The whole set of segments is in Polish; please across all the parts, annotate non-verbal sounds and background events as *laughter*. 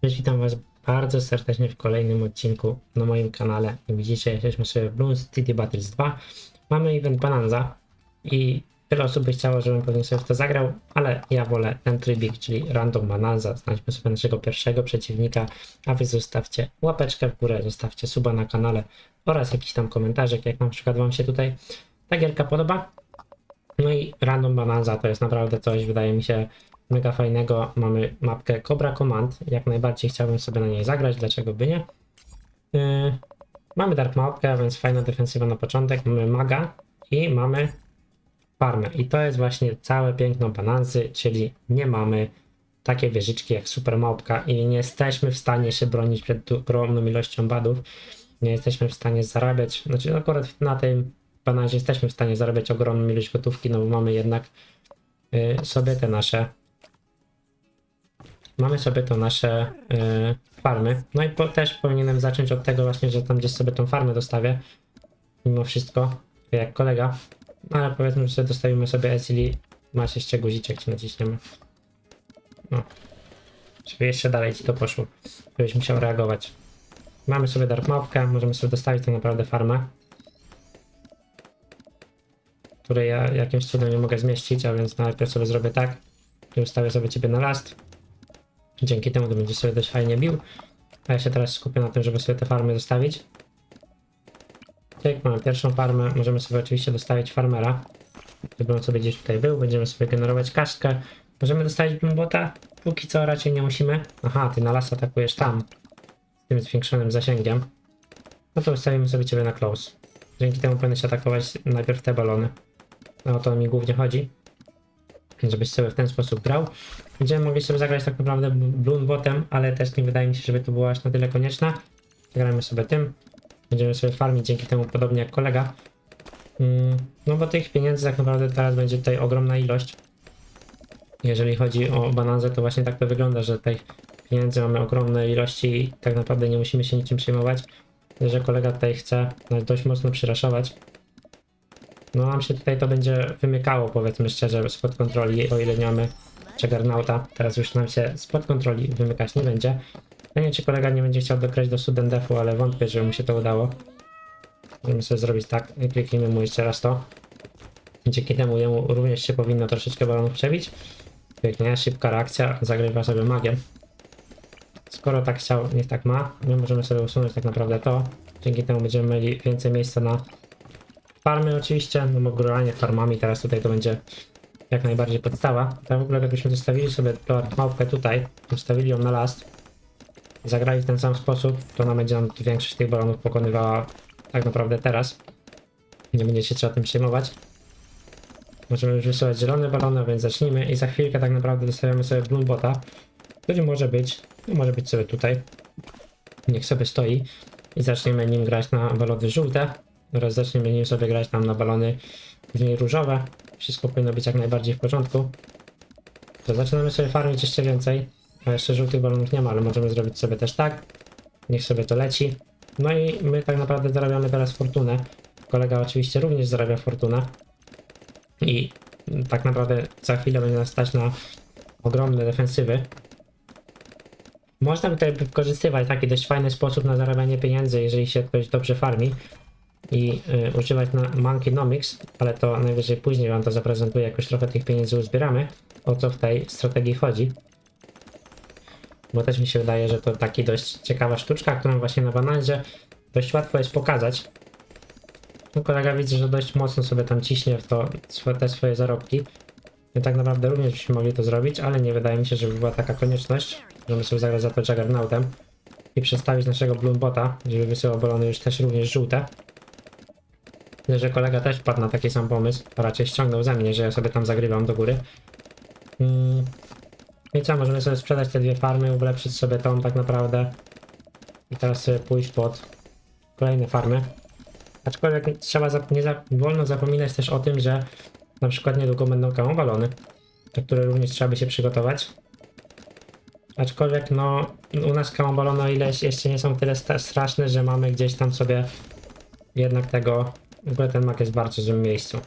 Cześć, witam Was bardzo serdecznie w kolejnym odcinku na moim kanale. Widzicie, jesteśmy sobie w Bloom City Battles 2. Mamy event Bonanza i wiele osób by chciało, żebym pewnie sobie w to zagrał, ale ja wolę ten trybik, czyli Random Bonanza. Znajdźmy sobie naszego pierwszego przeciwnika, a Wy zostawcie łapeczkę w górę, zostawcie suba na kanale oraz jakiś tam komentarzek, jak na przykład Wam się tutaj ta gierka podoba. No i Random Bonanza to jest naprawdę coś, wydaje mi się, mega fajnego. Mamy mapkę Cobra Command. Jak najbardziej chciałbym sobie na niej zagrać, dlaczego by nie. Yy, mamy Dark Mapkę, więc fajna defensywa na początek. Mamy Maga i mamy farmę. I to jest właśnie całe piękno Bonanzy, czyli nie mamy takie wieżyczki jak Super Małpka i nie jesteśmy w stanie się bronić przed ogromną ilością badów. Nie jesteśmy w stanie zarabiać, znaczy akurat na tym Bonanzie jesteśmy w stanie zarabiać ogromną ilość gotówki, no bo mamy jednak yy, sobie te nasze mamy sobie to nasze y, farmy. No i po, też powinienem zacząć od tego właśnie, że tam gdzieś sobie tą farmę dostawię. Mimo wszystko, jak kolega. No ale powiedzmy, że dostawimy sobie Ezili. Masz jeszcze guziczek, ci naciśniemy. No. Żeby jeszcze dalej ci to poszło. Żebyś musiał reagować. Mamy sobie Dark Mapkę, możemy sobie dostawić tak naprawdę farmę. Której ja jakimś cudem nie mogę zmieścić, a więc najpierw sobie zrobię tak. I ustawię sobie ciebie na last. Dzięki temu to będzie sobie dość fajnie bił. A ja się teraz skupię na tym, żeby sobie te farmy zostawić. Jak mamy pierwszą farmę, możemy sobie oczywiście dostawić farmera. Żeby on sobie gdzieś tutaj był, będziemy sobie generować kaszkę. Możemy dostawić bota? Póki co raczej nie musimy. Aha, ty na las atakujesz tam. Z tym zwiększonym zasięgiem. No to ustawimy sobie ciebie na close. Dzięki temu powinieneś atakować najpierw te balony. No o to mi głównie chodzi. Żebyś sobie w ten sposób grał. Będziemy mogli sobie zagrać tak naprawdę Bloom Botem, ale też nie wydaje mi się, żeby to było aż na tyle konieczne. Zagramy sobie tym. Będziemy sobie farmić dzięki temu podobnie jak kolega. Mm, No bo tych pieniędzy tak naprawdę teraz będzie tutaj ogromna ilość. Jeżeli chodzi o bananzę, to właśnie tak to wygląda, że tych pieniędzy mamy ogromne ilości i tak naprawdę nie musimy się niczym przejmować. Że kolega tutaj chce dość mocno przyraszować. No nam się tutaj to będzie wymykało, powiedzmy szczerze, spod kontroli, o ile nie mamy Juggernauta. Teraz już nam się spod kontroli wymykać nie będzie. Ja nie wiem, czy kolega nie będzie chciał dokraść do sudden defu, ale wątpię, że mu się to udało. Możemy sobie zrobić tak kliknijmy mu jeszcze raz to. Dzięki temu jemu również się powinno troszeczkę balonów przebić. Pięknie, szybka reakcja, zagrywa sobie magiem. Skoro tak chciał, niech tak ma. My możemy sobie usunąć tak naprawdę to. Dzięki temu będziemy mieli więcej miejsca na farmy oczywiście, no bo farmami teraz tutaj to będzie jak najbardziej podstawa. Tak w ogóle jakbyśmy zostawili sobie tą małpkę tutaj, ustawili ją na last, zagrali w ten sam sposób, to ona będzie nam większość tych balonów pokonywała tak naprawdę teraz. Nie będzie się trzeba tym przejmować. Możemy już wysyłać zielone balony, więc zacznijmy i za chwilkę tak naprawdę dostawiamy sobie Bloom Bota, który może być, no może być sobie tutaj. Niech sobie stoi i zaczniemy nim grać na balony żółte oraz zaczniemy nim sobie grać tam na balony później różowe. Wszystko powinno być jak najbardziej w porządku. To zaczynamy sobie farmić jeszcze więcej. A jeszcze żółtych balonów nie ma, ale możemy zrobić sobie też tak. Niech sobie to leci. No i my tak naprawdę zarabiamy teraz fortunę. Kolega oczywiście również zarabia fortunę. I tak naprawdę za chwilę będzie nas stać na ogromne defensywy. Można tutaj wykorzystywać taki dość fajny sposób na zarabianie pieniędzy, jeżeli się ktoś dobrze farmi i y, używać na Monkenomics, ale to najwyżej później wam to zaprezentuję, jak już trochę tych pieniędzy uzbieramy, o co w tej strategii chodzi. Bo też mi się wydaje, że to taki dość ciekawa sztuczka, którą właśnie na bananzie dość łatwo jest pokazać. No kolega widzę, że dość mocno sobie tam ciśnie w to te swoje zarobki. My tak naprawdę również byśmy mogli to zrobić, ale nie wydaje mi się, żeby była taka konieczność. Możemy sobie zagrać za to Juggernautem i przestawić naszego Bloombota, żeby wysyłał balony już też również żółte. Widzę, że kolega też wpadł na taki sam pomysł, raczej ściągnął ze mnie, że ja sobie tam zagrywam do góry. Mm. I co, możemy sobie sprzedać te dwie farmy, ulepszyć sobie tą tak naprawdę. I teraz sobie pójść pod kolejne farmy. Aczkolwiek trzeba zap- nie za wolno zapominać też o tym, że na przykład niedługo będą kamo balony, na które również trzeba by się przygotować. Aczkolwiek no, u nas kamo balony o ile jeszcze nie są tyle straszne, że mamy gdzieś tam sobie jednak tego, w ogóle ten mak jest w bardzo złym miejscu.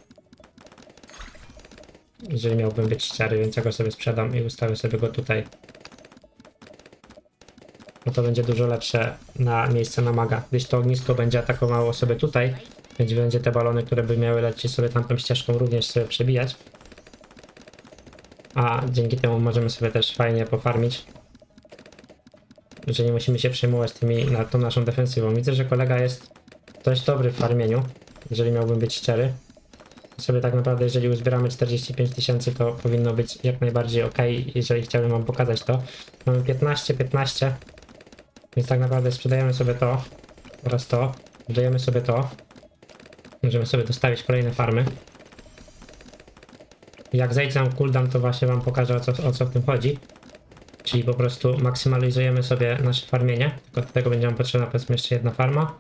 Jeżeli miałbym być szczery, więc ja go sobie sprzedam i ustawię sobie go tutaj. no to będzie dużo lepsze na miejsce na maga. Gdyż to ognisko będzie atakowało sobie tutaj, więc będzie te balony, które by miały lecieć sobie tamtą ścieżką również sobie przebijać. A dzięki temu możemy sobie też fajnie pofarmić. Że nie musimy się przejmować tymi, na tą naszą defensywą. Widzę, że kolega jest dość dobry w farmieniu, jeżeli miałbym być szczery. Sobie tak naprawdę, jeżeli uzbieramy 45 tysięcy, to powinno być jak najbardziej ok, jeżeli chciałbym wam pokazać to. Mamy 15, 15, więc tak naprawdę sprzedajemy sobie to oraz to, dodajemy sobie to. Możemy sobie dostawić kolejne farmy. Jak zejdzie nam cooldown, to właśnie wam pokażę o co, o co w tym chodzi. Czyli po prostu maksymalizujemy sobie nasze farmienie, tylko do tego będzie nam potrzebna powiedzmy jeszcze jedna farma.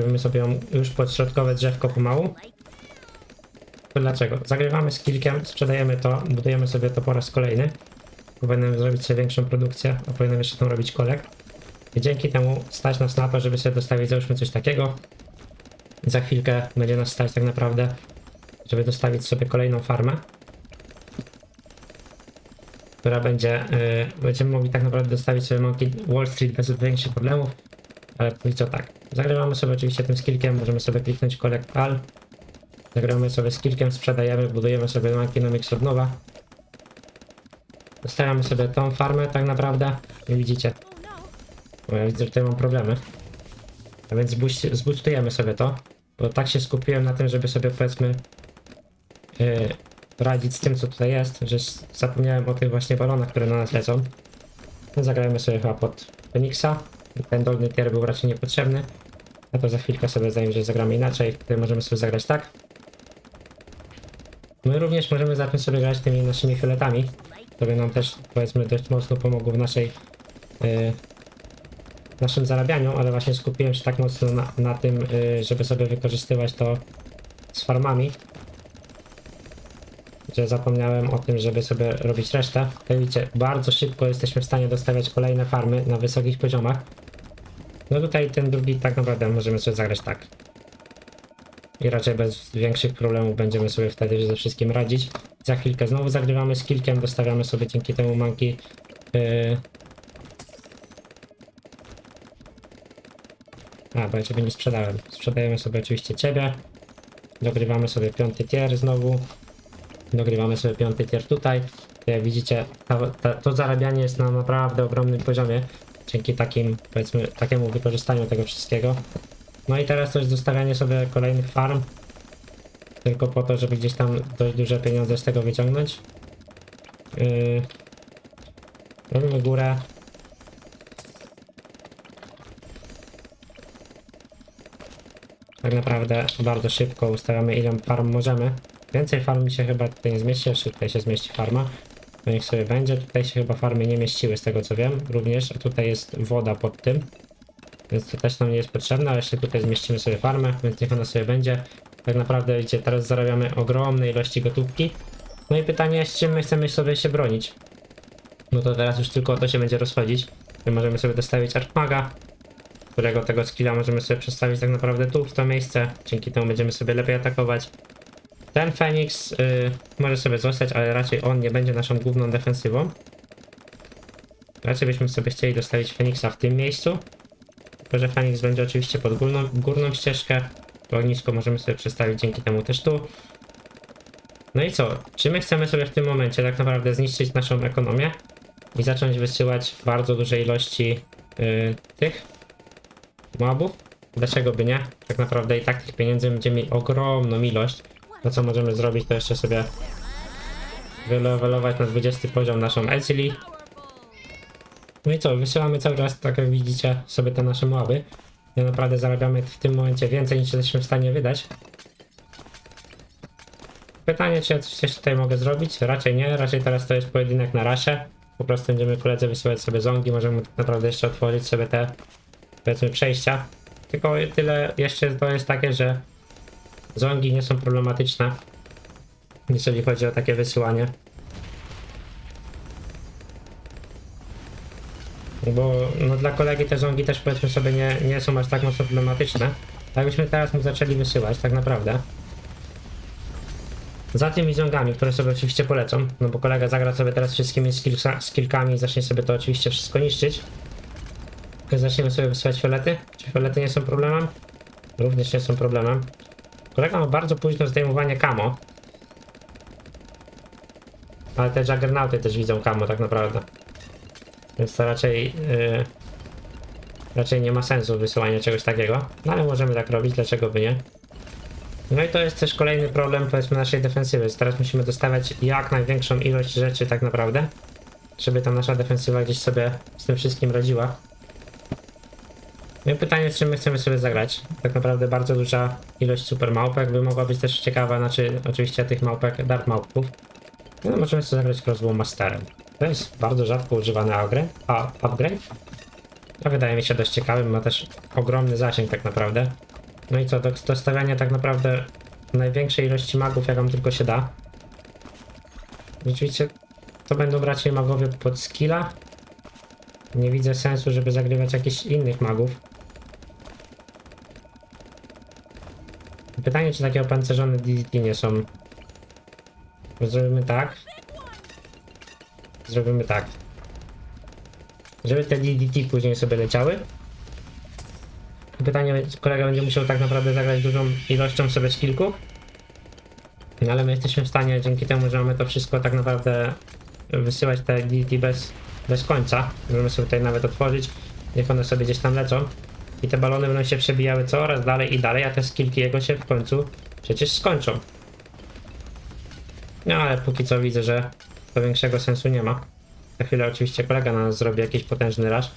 Robimy sobie ją już pod środkowe drzewko pomału. To dlaczego? Zagrywamy z kilkiem, sprzedajemy to, budujemy sobie to po raz kolejny. Powinienem zrobić sobie większą produkcję, a powinienem jeszcze tam robić kolek. I dzięki temu stać nas na to, żeby sobie dostawić załóżmy coś takiego. Za chwilkę będzie nas stać tak naprawdę, żeby dostawić sobie kolejną farmę. Która będzie, yy, będziemy mogli tak naprawdę dostawić sobie Monkey Wall Street bez większych problemów. Ale póki co tak. Zagrywamy sobie oczywiście tym skillkiem, możemy sobie kliknąć collect all. Zagramy sobie z kilkiem, sprzedajemy, budujemy sobie Makinomics od nowa. Zostawiamy sobie tą farmę tak naprawdę. I widzicie. Bo ja widzę, że tutaj mam problemy. A więc zboostujemy sobie to. Bo tak się skupiłem na tym, żeby sobie powiedzmy yy, radzić z tym, co tutaj jest, że zapomniałem o tych właśnie balonach, które na nas lecą. No, zagrajmy sobie chyba pod Phoenixa. Ten dolny tier był raczej niepotrzebny. A to za chwilkę sobie się, że zagramy inaczej. Tutaj możemy sobie zagrać tak. My również możemy zacząć sobie grać tymi naszymi fioletami, które nam też powiedzmy dość mocno pomogły w naszej yy, naszym zarabianiu, ale właśnie skupiłem się tak mocno na, na tym, yy, żeby sobie wykorzystywać to z farmami, że zapomniałem o tym, żeby sobie robić resztę. Widzicie, bardzo szybko jesteśmy w stanie dostawiać kolejne farmy na wysokich poziomach. No tutaj ten drugi tak naprawdę możemy sobie zagrać tak. I raczej bez większych problemów będziemy sobie wtedy ze wszystkim radzić. Za chwilkę znowu zagrywamy z kilkiem, dostawiamy sobie dzięki temu manki. Yy... A, bo ja ciebie nie sprzedałem. Sprzedajemy sobie oczywiście ciebie. Dogrywamy sobie piąty tier znowu. Dogrywamy sobie piąty tier tutaj. Jak widzicie, to zarabianie jest na naprawdę ogromnym poziomie. Dzięki takim, powiedzmy, takiemu wykorzystaniu tego wszystkiego. No i teraz to jest dostawianie sobie kolejnych farm. Tylko po to, żeby gdzieś tam dość duże pieniądze z tego wyciągnąć. Yy... Robimy górę. Tak naprawdę bardzo szybko ustawiamy ile farm możemy. Więcej farm mi się chyba tutaj nie zmieści, jeszcze tutaj się zmieści farma. To niech sobie będzie. Tutaj się chyba farmy nie mieściły z tego co wiem również, a tutaj jest woda pod tym. Więc to też nam nie jest potrzebne, ale jeszcze tutaj zmieścimy sobie farmę, więc niech ona sobie będzie. Tak naprawdę, widzicie, teraz zarabiamy ogromne ilości gotówki. No i pytanie, z czym my chcemy sobie się bronić? No to teraz już tylko o to się będzie rozchodzić. My możemy sobie dostawić Archmaga, którego tego skilla możemy sobie przestawić tak naprawdę tu, w to miejsce. Dzięki temu będziemy sobie lepiej atakować. Ten Phoenix y, może sobie zostać, ale raczej on nie będzie naszą główną defensywą. Raczej byśmy sobie chcieli dostawić Phoenixa w tym miejscu. Tylko, że Phoenix będzie oczywiście pod górną, górną ścieżkę. To ognisko możemy sobie przestawić dzięki temu też tu. No i co? Czy my chcemy sobie w tym momencie tak naprawdę zniszczyć naszą ekonomię i zacząć wysyłać bardzo duże ilości y, tych mobów? Dlaczego by nie? Tak naprawdę i tak tych pieniędzy będziemy mieli ogromną ilość. To co możemy zrobić to jeszcze sobie wylevelować na 20 poziom naszą Ezili. No i co, wysyłamy cały czas, tak jak widzicie, sobie te nasze moby. I naprawdę zarabiamy w tym momencie więcej niż jesteśmy w stanie wydać. Pytanie, czy ja coś jeszcze tutaj mogę zrobić? Raczej nie, raczej teraz to jest pojedynek na rasie. Po prostu będziemy koledze wysyłać sobie zongi, możemy naprawdę jeszcze otworzyć sobie te, powiedzmy, przejścia. Tylko tyle jeszcze to jest takie, że zongi nie są problematyczne, jeżeli chodzi o takie wysyłanie. Bo no, dla kolegi te zongi też powiedzmy sobie nie, nie są aż tak mocno problematyczne. Tak byśmy teraz mu zaczęli wysyłać, tak naprawdę. Za tymi zongami, które sobie oczywiście polecą, no bo kolega zagra sobie teraz wszystkimi skillsa- skillkami i zacznie sobie to oczywiście wszystko niszczyć. Zaczniemy sobie wysyłać fiolety. Czy fiolety nie są problemem? Również nie są problemem. Kolega ma bardzo późno zdejmowanie kamo. Ale te juggernauty też widzą kamo tak naprawdę. Więc to raczej... Yy, raczej nie ma sensu wysyłania czegoś takiego. No ale możemy tak robić, dlaczego by nie? No i to jest też kolejny problem powiedzmy naszej defensywy. Teraz musimy dostawać jak największą ilość rzeczy tak naprawdę. Żeby ta nasza defensywa gdzieś sobie z tym wszystkim radziła. No i pytanie, z czym my chcemy sobie zagrać. Tak naprawdę bardzo duża ilość super małpek by mogła być też ciekawa, znaczy oczywiście tych małpek, dark małpków. No możemy sobie zagrać Crossbow Masterem. To jest bardzo rzadko używany upgrade, a upgrade. A wydaje mi się dość ciekawym, ma też ogromny zasięg tak naprawdę. No i co, do, dostawianie tak naprawdę największej ilości magów, jaką tylko się da. Rzeczywiście to będą raczej magowie pod skilla. Nie widzę sensu, żeby zagrywać jakichś innych magów. Pytanie, czy takie opancerzone DDT nie są. Zrobimy tak. Zrobimy tak. Żeby te DDT później sobie leciały. Pytanie, kolega będzie musiał tak naprawdę zagrać dużą ilością sobie skillków. No ale my jesteśmy w stanie, dzięki temu, że mamy to wszystko tak naprawdę wysyłać te DDT bez, bez końca. Możemy sobie tutaj nawet otworzyć, niech one sobie gdzieś tam lecą. I te balony będą się przebijały coraz dalej i dalej, a te skillki jego się w końcu przecież skończą. No ale póki co widzę, że to większego sensu nie ma. Za chwilę oczywiście kolega na nas zrobi jakiś potężny rush.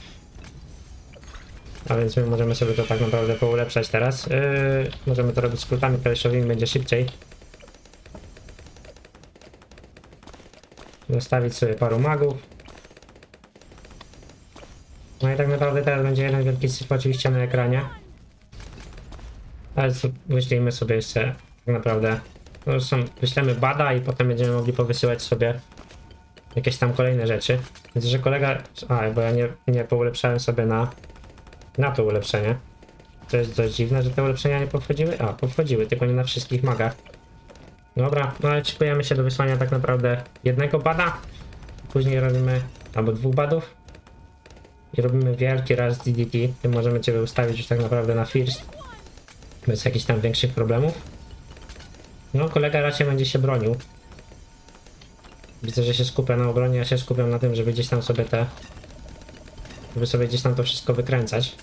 A więc my możemy sobie to tak naprawdę poulepszać teraz. Yy, możemy to robić skrótami klawiszowymi, będzie szybciej. Zostawić sobie paru magów. I tak naprawdę teraz będzie jeden wielki syf oczywiście na ekranie. Ale wyślijmy sobie jeszcze tak naprawdę. No wyślemy bada i potem będziemy mogli powysyłać sobie jakieś tam kolejne rzeczy. Widzę, że kolega. A, bo ja nie, nie poulepszałem sobie na, na to ulepszenie. To jest dość dziwne, że te ulepszenia nie powchodziły. A, powchodziły, tylko nie na wszystkich magach. Dobra, no ale szykujemy się do wysłania tak naprawdę jednego bada. Później robimy, albo dwóch badów. I robimy wielki raz DDT. Tym możemy Cię ustawić już tak naprawdę na first. Bez jakichś tam większych problemów. No, kolega raczej będzie się bronił. Widzę, że się skupia na obronie, ja się skupiam na tym, żeby gdzieś tam sobie te... Żeby sobie gdzieś tam to wszystko wykręcać.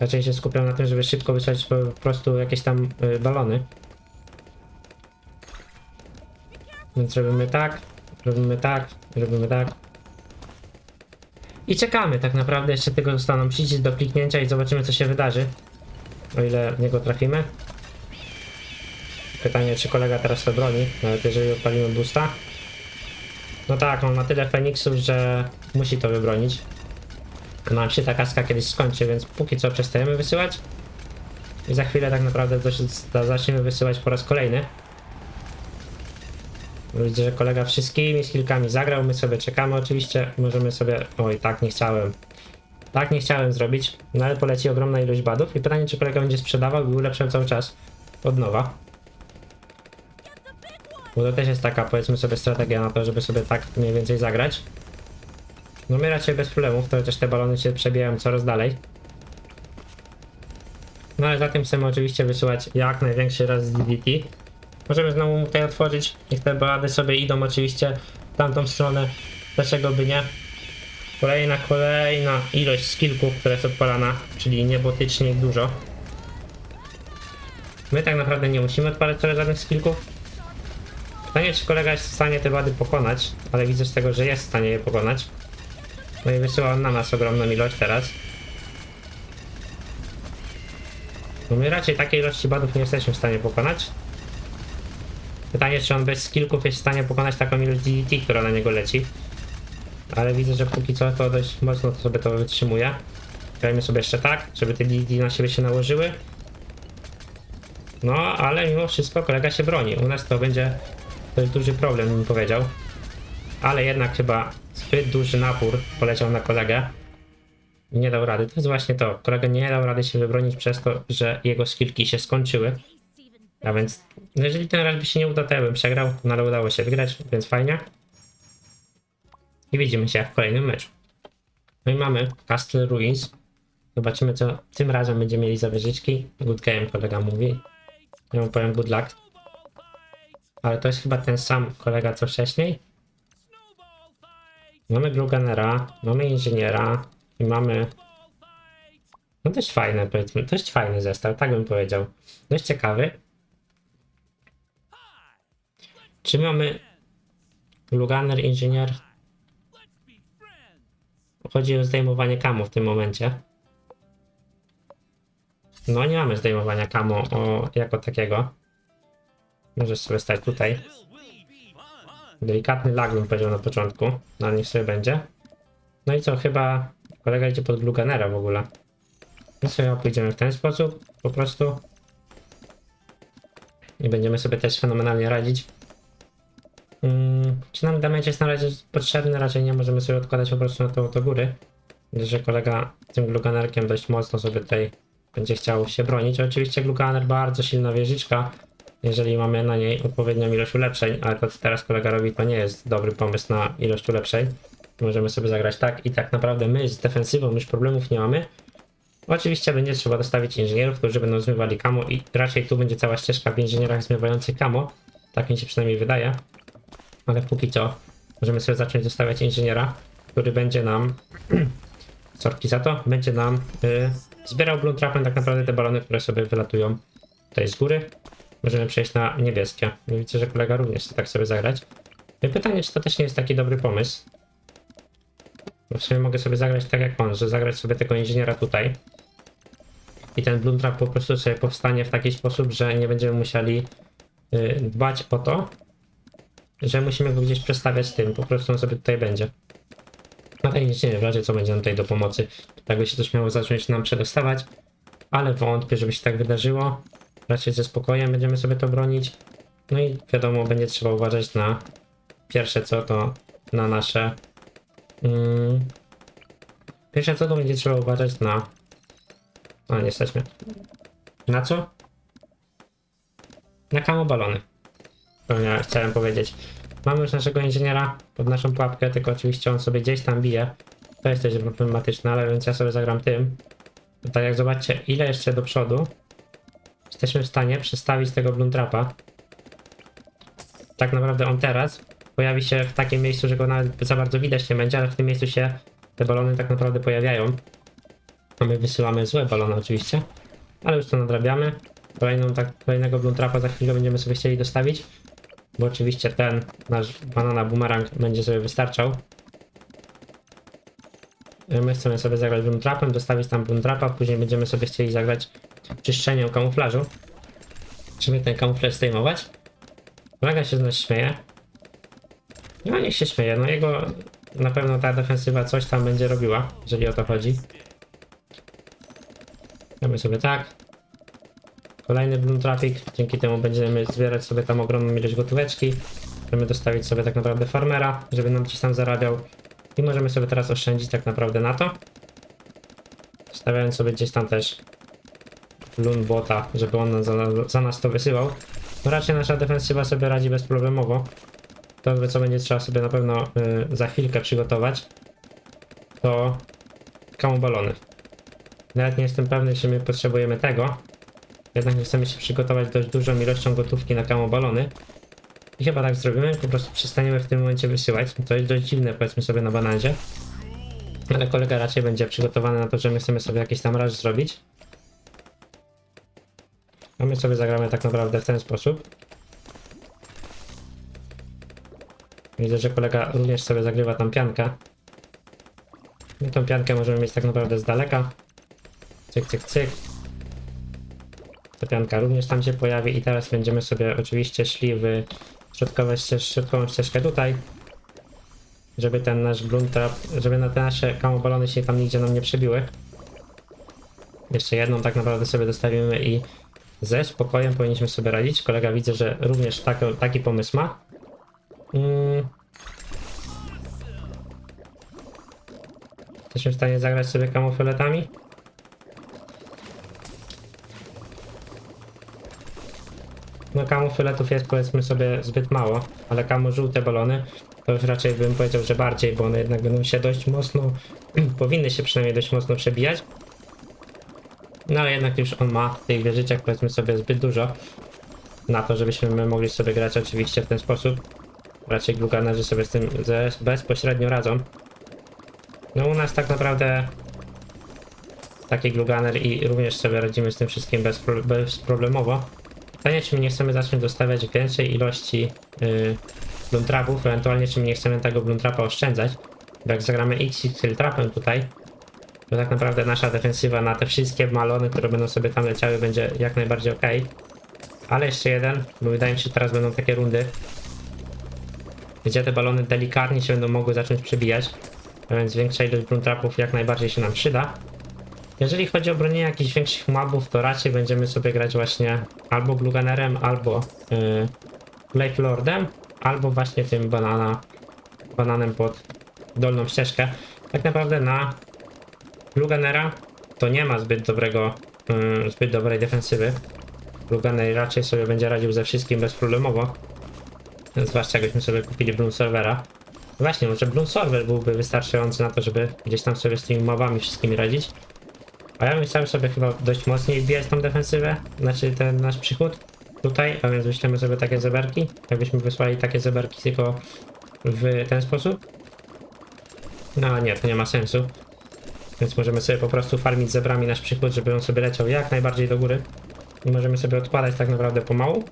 Raczej się skupiam na tym, żeby szybko wysłać po prostu jakieś tam y, balony. Więc robimy tak, robimy tak, robimy tak. I czekamy tak naprawdę, jeszcze tego zostaną przycisk do kliknięcia i zobaczymy co się wydarzy. O ile w niego trafimy. Pytanie, czy kolega teraz to broni, nawet jeżeli odpalimy boosta. No tak, on ma tyle Feniksów, że musi to wybronić. Nam się ta kaska kiedyś skończy, więc póki co przestajemy wysyłać. I za chwilę tak naprawdę zaczniemy wysyłać po raz kolejny. Widzę, że kolega wszystkimi skillkami zagrał, my sobie czekamy oczywiście, możemy sobie... Oj, tak nie chciałem. Tak nie chciałem zrobić, no ale poleci ogromna ilość badów i pytanie, czy kolega będzie sprzedawał i ulepszał cały czas od nowa. Bo to też jest taka, powiedzmy sobie, strategia na to, żeby sobie tak mniej więcej zagrać. No my raczej bez problemów, to chociaż te balony się przebijają coraz dalej. No ale za tym chcemy oczywiście wysyłać jak największy raz z DDT. Możemy znowu tutaj otworzyć, niech te balady sobie idą oczywiście w tamtą stronę. Dlaczego by nie? Kolejna, kolejna ilość skillków, która jest odpalana, czyli niebotycznie dużo. My tak naprawdę nie musimy odpalać wcale żadnych skillków. Pytanie, czy kolega jest w stanie te wady pokonać, ale widzę z tego, że jest w stanie je pokonać. No i wysyła on na nas ogromną ilość teraz. No my raczej takiej ilości badów nie jesteśmy w stanie pokonać. Pytanie, czy on bez skillków jest w stanie pokonać taką ilość DDT, która na niego leci. Ale widzę, że póki co to dość mocno to sobie to wytrzymuje. Grajmy sobie jeszcze tak, żeby te DDT na siebie się nałożyły. No, ale mimo wszystko kolega się broni. U nas to będzie dość duży problem, bym powiedział. Ale jednak chyba zbyt duży napór poleciał na kolegę. Nie dał rady. To jest właśnie to. Kolega nie dał rady się wybronić przez to, że jego skillki się skończyły. A więc, no jeżeli ten raz by się nie udał, to ja bym przegrał, no ale udało się wygrać, więc fajnie. I widzimy się w kolejnym meczu. No i mamy Castle Ruins. Zobaczymy, co tym razem będziemy mieli za wieżyczki. Good game, kolega mówi. Ja mu powiem good luck. Ale to jest chyba ten sam kolega, co wcześniej. Mamy Gluganera, mamy Inżyniera i mamy... No dość fajne, powiedzmy, dość fajny zestaw, tak bym powiedział. Dość ciekawy. Czy mamy Gluganer, Inżynier? Chodzi o zdejmowanie kamo w tym momencie. No nie mamy zdejmowania kamo o, jako takiego. Możesz sobie stać tutaj. Delikatny lag bym powiedział na początku, no niech sobie będzie. No i co, chyba kolega idzie pod Gluganera w ogóle. My sobie pójdziemy w ten sposób, po prostu. I będziemy sobie też fenomenalnie radzić. Mm, czy nam damage jest na razie potrzebny? Raczej nie możemy sobie odkładać po prostu na to do góry. Że kolega tym gluganerkiem dość mocno sobie tutaj będzie chciał się bronić. Oczywiście gluganer bardzo silna wieżyczka, jeżeli mamy na niej odpowiednią ilość ulepszeń, ale to co teraz kolega robi to nie jest dobry pomysł na ilość ulepszeń. Możemy sobie zagrać tak i tak naprawdę my z defensywą już problemów nie mamy. Oczywiście będzie trzeba dostawić inżynierów, którzy będą zmywali kamo i raczej tu będzie cała ścieżka w inżynierach zmywających kamo. Tak mi się przynajmniej wydaje. Ale póki co możemy sobie zacząć dostawiać inżyniera, który będzie nam *clears throat* sorki za to, będzie nam y, zbierał blood trapem tak naprawdę te balony, które sobie wylatują tutaj z góry. Możemy przejść na niebieskie. Widzę, że kolega również chce tak sobie zagrać. I pytanie, czy to też nie jest taki dobry pomysł. Bo w sumie mogę sobie zagrać tak jak on, że zagrać sobie tego inżyniera tutaj. I ten blood trap po prostu sobie powstanie w taki sposób, że nie będziemy musieli y, dbać o to, że musimy go gdzieś przestawiać tym, po prostu on sobie tutaj będzie. No to nic nie w razie co będzie nam tutaj do pomocy. Tak by się coś miało zacząć nam przedostawać, ale wątpię, żeby się tak wydarzyło. Raczej ze spokojem będziemy sobie to bronić. No i wiadomo, będzie trzeba uważać na pierwsze co to na nasze. Mm, pierwsze co to będzie trzeba uważać na. O, nie jesteśmy. Na co? Na kamobalony. Ja chciałem powiedzieć. Mamy już naszego inżyniera pod naszą pułapkę, tylko oczywiście on sobie gdzieś tam bije. To jest też problematyczne, ale więc ja sobie zagram tym. Tak jak zobaczcie, ile jeszcze do przodu jesteśmy w stanie przestawić tego Bluntrapa. Tak naprawdę on teraz pojawi się w takim miejscu, że go nawet za bardzo widać nie będzie, ale w tym miejscu się te balony tak naprawdę pojawiają. A my wysyłamy złe balony oczywiście, ale już to nadrabiamy. Kolejną, tak, kolejnego Bluntrapa za chwilę będziemy sobie chcieli dostawić. Bo oczywiście ten nasz banana boomerang będzie sobie wystarczał. My chcemy sobie zagrać Bloom Trapem, dostawić tam Bloom Trapa, później będziemy sobie chcieli zagrać czyszczeniem kamuflażu. Żeby ten kamuflaż zdejmować. Kolega się z nas śmieje. No niech się śmieje, no jego na pewno ta defensywa coś tam będzie robiła, jeżeli o to chodzi. Mamy sobie tak. Kolejny Bloom Traffic, dzięki temu będziemy zbierać sobie tam ogromną ilość gotóweczki. Możemy dostawić sobie tak naprawdę farmera, żeby nam gdzieś tam zarabiał. I możemy sobie teraz oszczędzić tak naprawdę na to. Stawiając sobie gdzieś tam też Loon bota, żeby on za, za nas to wysyłał. No raczej nasza defensywa sobie radzi bezproblemowo. To, co będzie trzeba sobie na pewno y, za chwilkę przygotować, to kamobalony. Nawet nie jestem pewny, czy my potrzebujemy tego. Jednak chcemy się przygotować dość dużą ilością gotówki na kamobalony. I chyba tak zrobimy, po prostu przestaniemy w tym momencie wysyłać. To jest dość dziwne powiedzmy sobie na banandzie. Ale kolega raczej będzie przygotowany na to, że my chcemy sobie jakiś tam zrobić. A my sobie zagramy tak naprawdę w ten sposób. Widzę, że kolega również sobie zagrywa tam piankę. My tą piankę możemy mieć tak naprawdę z daleka. Cyk, cyk, cyk. Ta pianka również tam się pojawi i teraz będziemy sobie oczywiście szli w środkowe ścież, środkową ścieżkę tutaj. Żeby ten nasz bloom trap, żeby na te nasze kamobalony się tam nigdzie nam nie przebiły. Jeszcze jedną tak naprawdę sobie dostawimy i ze spokojem powinniśmy sobie radzić. Kolega widzę, że również taki, taki pomysł ma. Mm. Jesteśmy w stanie zagrać sobie kamufletami? No kamu filetów jest powiedzmy sobie zbyt mało, ale kamu żółte balony to już raczej bym powiedział, że bardziej, bo one jednak będą się dość mocno, *clears throat* powinny się przynajmniej dość mocno przebijać. No ale jednak już on ma tych wieżyczek, powiedzmy sobie, zbyt dużo na to, żebyśmy my mogli sobie grać oczywiście w ten sposób. Raczej gluganerzy sobie z tym bezpośrednio radzą. No u nas tak naprawdę taki gluganer i również sobie radzimy z tym wszystkim bez, pro- bezproblemowo. Pytanie, czy my nie chcemy zacząć dostawiać większej ilości yy, bluntrapów, ewentualnie czy my nie chcemy tego bluntrapa oszczędzać. Jak zagramy XXL trapem tutaj, to tak naprawdę nasza defensywa na te wszystkie malony, które będą sobie tam leciały, będzie jak najbardziej ok. Ale jeszcze jeden, bo wydaje mi się, że teraz będą takie rundy, gdzie te balony delikatnie się będą mogły zacząć przebijać, a więc większa ilość bluntrapów jak najbardziej się nam przyda. Jeżeli chodzi o bronienie jakichś większych mobów, to raczej będziemy sobie grać właśnie albo Gluganerem, albo yy, Glaive Lordem, albo właśnie tym banana, bananem pod dolną ścieżkę. Tak naprawdę na Gluganera to nie ma zbyt dobrego, yy, zbyt dobrej defensywy. Gluganer raczej sobie będzie radził ze wszystkim bezproblemowo. Zwłaszcza jakbyśmy sobie kupili Bloom Servera. Właśnie, może Bloom Server byłby wystarczający na to, żeby gdzieś tam sobie z tymi mobami wszystkimi radzić. A ja chciał sobie chyba dość mocniej wbijać tą defensywę, znaczy ten nasz przychód tutaj, a więc wyślemy sobie takie zeberki. Jakbyśmy wysłali takie zeberki tylko w ten sposób. No nie, to nie ma sensu. Więc możemy sobie po prostu farmić zebrami nasz przychód, żeby on sobie leciał jak najbardziej do góry. I możemy sobie odkładać tak naprawdę pomału.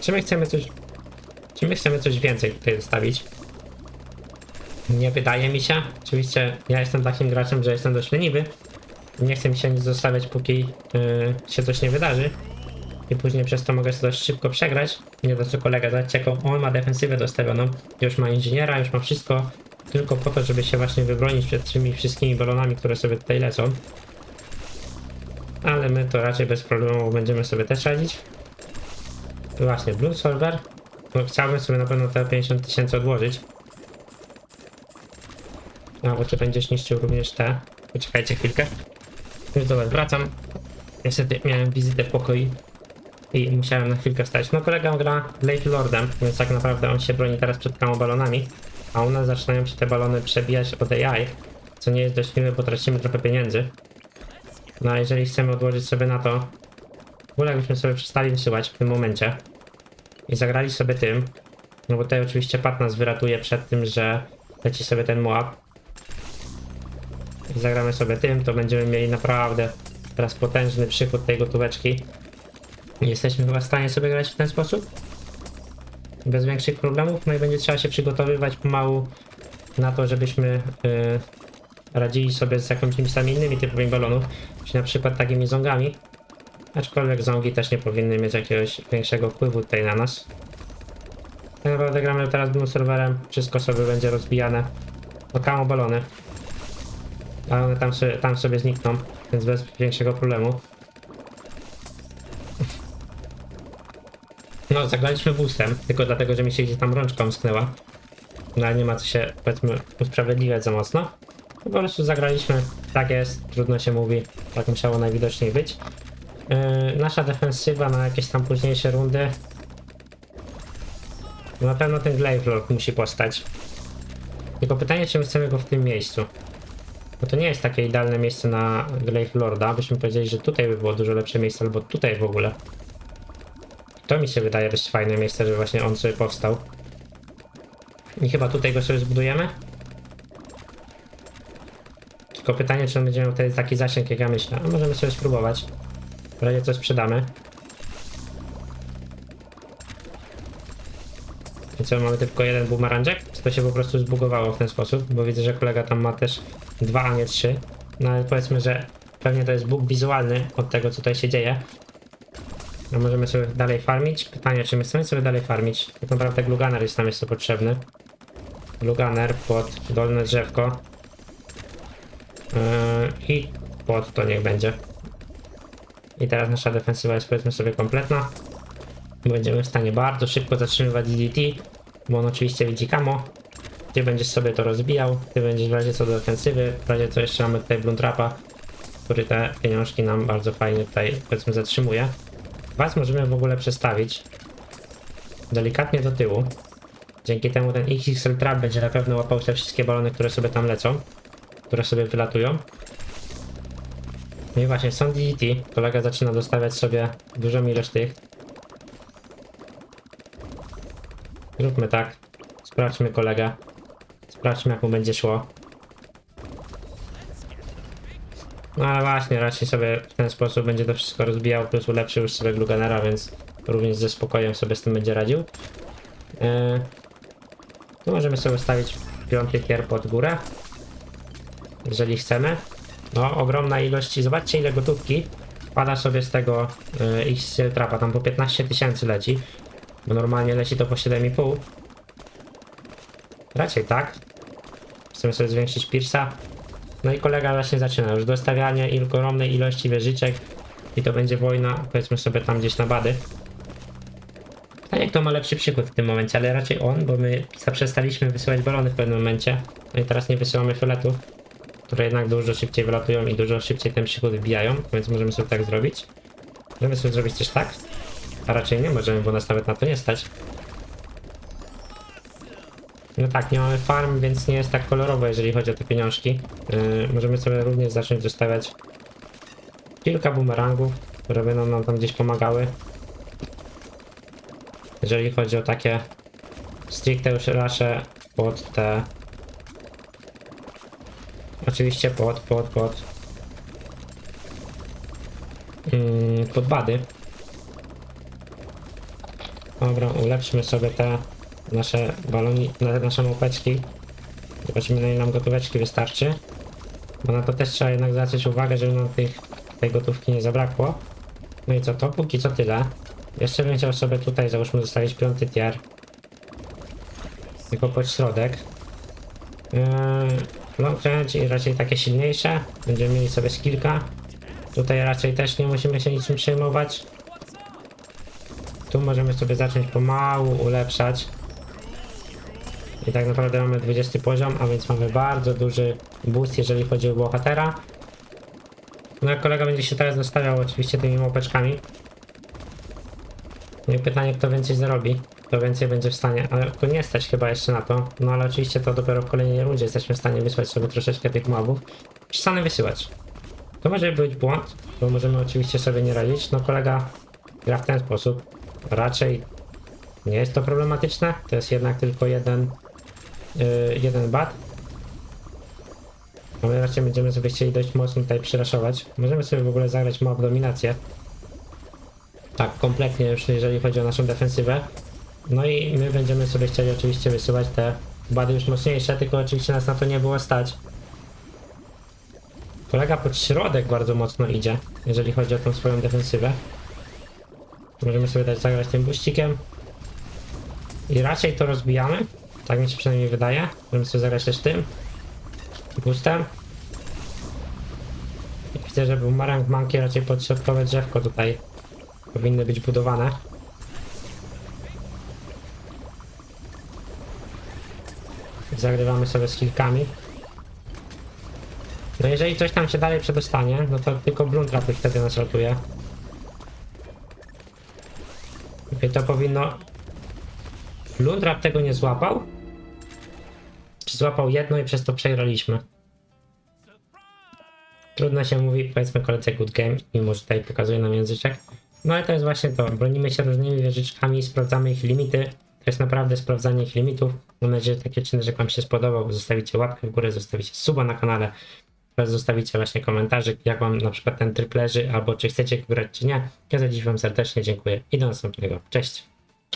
Czy my chcemy coś... Czy my chcemy coś więcej tutaj zostawić? Nie wydaje mi się. Oczywiście ja jestem takim graczem, że jestem dość leniwy. Nie chcę mi się nic zostawiać, póki yy, się coś nie wydarzy. I później przez to mogę sobie dość szybko przegrać. Nie to co kolega, jaką on ma defensywę dostawioną. Już ma inżyniera, już ma wszystko. Tylko po to, żeby się właśnie wybronić przed tymi wszystkimi balonami, które sobie tutaj lecą. Ale my to raczej bez problemu będziemy sobie też radzić. Właśnie, Blue Solver. No, chciałbym sobie na pewno te 50 tysięcy odłożyć. A, bo ty będziesz niszczył również te. Poczekajcie chwilkę. Już do wracam. Niestety miałem wizytę w pokoju i musiałem na chwilkę wstać. No kolega gra Blade Lordem, więc tak naprawdę on się broni teraz przed balonami, a u nas zaczynają się te balony przebijać od AI, co nie jest dość miłe, bo tracimy trochę pieniędzy. No a jeżeli chcemy odłożyć sobie na to, w ogóle jakbyśmy sobie przestali wysyłać w tym momencie i zagrali sobie tym, no bo tutaj oczywiście pat nas wyratuje przed tym, że leci sobie ten i zagramy sobie tym, to będziemy mieli naprawdę teraz potężny przychód tej gotóweczki. Jesteśmy chyba w stanie sobie grać w ten sposób. Bez większych problemów. No i będzie trzeba się przygotowywać pomału na to, żebyśmy yy, radzili sobie z jakimiś tam innymi typami balonów, czy na przykład takimi zongami. Aczkolwiek zongi też nie powinny mieć jakiegoś większego wpływu tutaj na nas. Tak naprawdę gramy teraz Blue serwerem, wszystko sobie będzie rozbijane. No kamo balony. Ale one tam sobie, tam sobie znikną, więc bez większego problemu. No, zagraliśmy boostem, tylko dlatego, że mi się gdzieś tam rączka omsknęła. No ale nie ma co się, powiedzmy, usprawiedliwiać za mocno. Po prostu zagraliśmy, tak jest, trudno się mówi, tak musiało najwidoczniej być. Yy, nasza defensywa na jakieś tam późniejsze rundy. No, na pewno ten Glaive Lord musi postać. Tylko pytanie, czy my chcemy go w tym miejscu. Bo to nie jest takie idealne miejsce na Glaive Lorda. Byśmy powiedzieli, że tutaj by było dużo lepsze miejsce, albo tutaj w ogóle. To mi się wydaje dość fajne miejsce, żeby właśnie on sobie powstał. I chyba tutaj go sobie zbudujemy. Tylko pytanie, czy on będzie miał wtedy taki zasięg, jak ja myślę. A możemy sobie spróbować. W razie co sprzedamy. I co, mamy tylko jeden bumeranżek? Czy to się po prostu zbugowało w ten sposób? Bo widzę, że kolega tam ma też dwa, a nie trzy. No ale powiedzmy, że pewnie to jest bóg wizualny od tego, co tutaj się dzieje. No możemy sobie dalej farmić. Pytanie, czy my chcemy sobie dalej farmić? Tak naprawdę gluganer jest nam jeszcze potrzebny. Gluganer pod dolne drzewko. Yy, I pod to niech będzie. I teraz nasza defensywa jest powiedzmy sobie kompletna. Będziemy w stanie bardzo szybko zatrzymywać DDT, bo on oczywiście widzi kamo, gdzie będziesz sobie to rozbijał, ty będziesz w razie co do defensywy, w razie co jeszcze mamy tutaj Bluntrapa, który te pieniążki nam bardzo fajnie tutaj powiedzmy zatrzymuje. Was możemy w ogóle przestawić delikatnie do tyłu, Dzięki temu ten XXL Trap będzie na pewno łapał te wszystkie balony, które sobie tam lecą, które sobie wylatują. No i właśnie, są DDT. Kolega zaczyna dostawiać sobie dużą ilość tych. Zróbmy tak. Sprawdźmy kolegę. Sprawdźmy jak mu będzie szło. No ale właśnie, raczej sobie w ten sposób będzie to wszystko rozbijał, plus ulepszył już sobie Gluganera, więc również ze spokojem sobie z tym będzie radził. Yy, tu możemy sobie ustawić piąty tier pod górę. Jeżeli chcemy. No, ogromna ilość. Zobaczcie ile gotówki pada sobie z tego yy, X trapa. Tam po 15 tysięcy leci. Bo normalnie leci to po 7,5. Raczej tak. Chcemy sobie zwiększyć Pierce'a. No i kolega właśnie zaczyna już dostawianie il- ogromnej ilości wieżyczek i to będzie wojna, powiedzmy sobie tam gdzieś na bady. Pytanie, kto ma lepszy przychód w tym momencie, ale raczej on, bo my zaprzestaliśmy wysyłać balony w pewnym momencie. No i teraz nie wysyłamy filetów, które jednak dużo szybciej wylatują i dużo szybciej ten przychód wbijają, więc możemy sobie tak zrobić. Możemy sobie zrobić też tak, a raczej nie możemy, bo nas nawet na to nie stać. No tak, nie mamy farm, więc nie jest tak kolorowo, jeżeli chodzi o te pieniążki. Yy, możemy sobie również zacząć dostawiać kilka bumerangów, które będą nam tam gdzieś pomagały. Jeżeli chodzi o takie stricte już rasze pod te... Oczywiście pod, pod, pod... Yy, pod bady. Dobra, ulepszmy sobie te nasze baloni, na- nasze małpeczki. Zobaczymy na ile nam gotóweczki wystarczy. Bo na to też trzeba jednak zwracać uwagę, żeby nam tych, tej gotówki nie zabrakło. No i co to? Póki co tyle. Jeszcze bym chciał sobie tutaj załóżmy zostawić piąty tier. Tylko pod środek. Yy, long range i raczej takie silniejsze. Będziemy mieli sobie skillka. Tutaj raczej też nie musimy się niczym przejmować. Tu możemy sobie zacząć pomału ulepszać. I tak naprawdę mamy 20 poziom, a więc mamy bardzo duży boost, jeżeli chodzi o bohatera. No kolega będzie się teraz dostawiał oczywiście tymi małpeczkami. No i pytanie, kto więcej zarobi, kto więcej będzie w stanie, ale tu nie stać chyba jeszcze na to. No ale oczywiście to dopiero w kolejnej rundzie jesteśmy w stanie wysłać sobie troszeczkę tych mobów. Przestanę wysyłać. To może być błąd, bo możemy oczywiście sobie nie radzić. No kolega gra w ten sposób. Raczej nie jest to problematyczne. To jest jednak tylko jeden, jeden bat. A my raczej będziemy sobie chcieli dość mocno tutaj przyraszować. Możemy sobie w ogóle zagrać mob dominację. Tak, kompletnie już jeżeli chodzi o naszą defensywę. No i my będziemy sobie chcieli oczywiście wysyłać te bady już mocniejsze, tylko oczywiście nas na to nie było stać. Kolega pod środek bardzo mocno idzie, jeżeli chodzi o tą swoją defensywę. Możemy sobie dać zagrać tym buścikiem. I raczej to rozbijamy. Tak mi się przynajmniej wydaje. Możemy sobie zagrać też tym. Boostem. I widzę, że boomerang manki raczej podśrodkowe drzewko tutaj powinny być budowane. Zagrywamy sobie z kilkami. No jeżeli coś tam się dalej przedostanie, no to tylko Bluntrap już wtedy nas ratuje. I to powinno... Bluntrap tego nie złapał? Złapał jedno i przez to przegraliśmy? Trudno się mówi, powiedzmy koledze good game, mimo że tutaj pokazuje nam języczek. No ale to jest właśnie to, bronimy się różnymi wieżyczkami, sprawdzamy ich limity. To jest naprawdę sprawdzanie ich limitów. Mam nadzieję, że taki odcinek wam się spodobał. Zostawicie łapkę w górę, zostawicie suba na kanale. Oraz zostawicie właśnie komentarzyk, jak wam na przykład ten tryb leży, albo czy chcecie grać, czy nie. Ja za dziś wam serdecznie dziękuję i do następnego. Cześć!